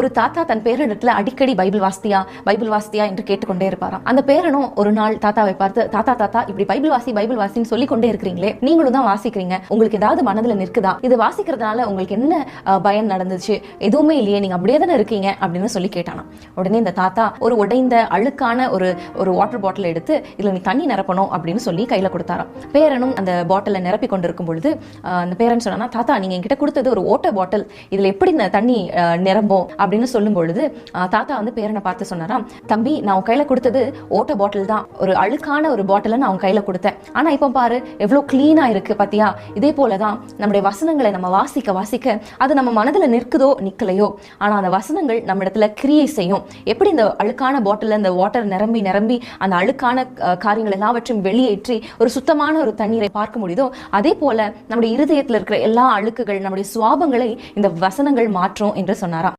ஒரு தாத்தா தன் பேரனிடத்துல அடிக்கடி பைபிள் வாஸ்தியா பைபிள் வாஸ்தியா என்று கேட்டுக்கொண்டே இருப்பாராம். அந்த பேரனும் ஒரு நாள் தாத்தாவை பார்த்து தாத்தா தாத்தா இப்படி பைபிள் வாசி பைபிள் வாசின்னு சொல்லி கொண்டே இருக்கிறீங்களே நீங்களும் தான் வாசிக்கிறீங்க. உங்களுக்கு ஏதாவது மனதுல நிற்குதா? இது வாசிக்கிறதுனால உங்களுக்கு என்ன பயம் நடந்துச்சு? எதுவுமே இல்லையே நீங்க அப்படியே தானே இருக்கீங்க? அப்படின்னு சொல்லி கேட்டானா உடனே இந்த தாத்தா ஒரு உடைந்த அழுக்கான ஒரு ஒரு வாட்டர் பாட்டில் எடுத்து இதுல நீ தண்ணி நிரப்பணும் அப்படின்னு சொல்லி கையில கொடுத்தாராம். பேரனும் அந்த பாட்டிலை நிரப்பி கொண்டிருக்கும் பொழுது அந்த பேரன் சொன்னா தாத்தா நீங்க என்கிட்ட கொடுத்தது ஒரு ஓட்ட பாட்டில் இதுல எப்படி இந்த தண்ணி நிரம்பும்? அப்படின்னு சொல்லும் பொழுது தாத்தா வந்து பேரனை பார்த்து சொன்னாராம் தம்பி நான் உன் கையில கொடுத்தது ஓட்ட பாட்டில் தான். ஒரு அழுக்கான ஒரு பாட்டிலை நான் உன் கையில கொடுத்தேன். ஆனா இப்போ பாரு எவ்வளவு கிளீனா இருக்கு பாத்தியா? இதே போலதான் நம்முடைய வசனங்களை நம்ம வாசிக்க வாசிக்க அது நம்ம மனதுல நிற்குதோ நிக்கலையோ? ஆனா அந்த வசனங்கள் நம்ம இடத்துல கிரியை செய்யும். எப்படி இந்த அழுக்கான பாட்டில் இந்த வாட்டர் நிரம்பி நிரம்பி அந்த அழுக்கான காரியங்கள் எல்லாவற்றையும் வெளியேற்றி ஒரு சுத்தமான ஒரு தண்ணீரை பார்க்க முடியுதோ அதே போல நம்முடைய இருதயத்தில் இருக்கிற எல்லா அழுக்குகள் நம்முடைய சுவாபங்களை இந்த வசனங்கள் மாற்றும் என்று சொன்னாராம்.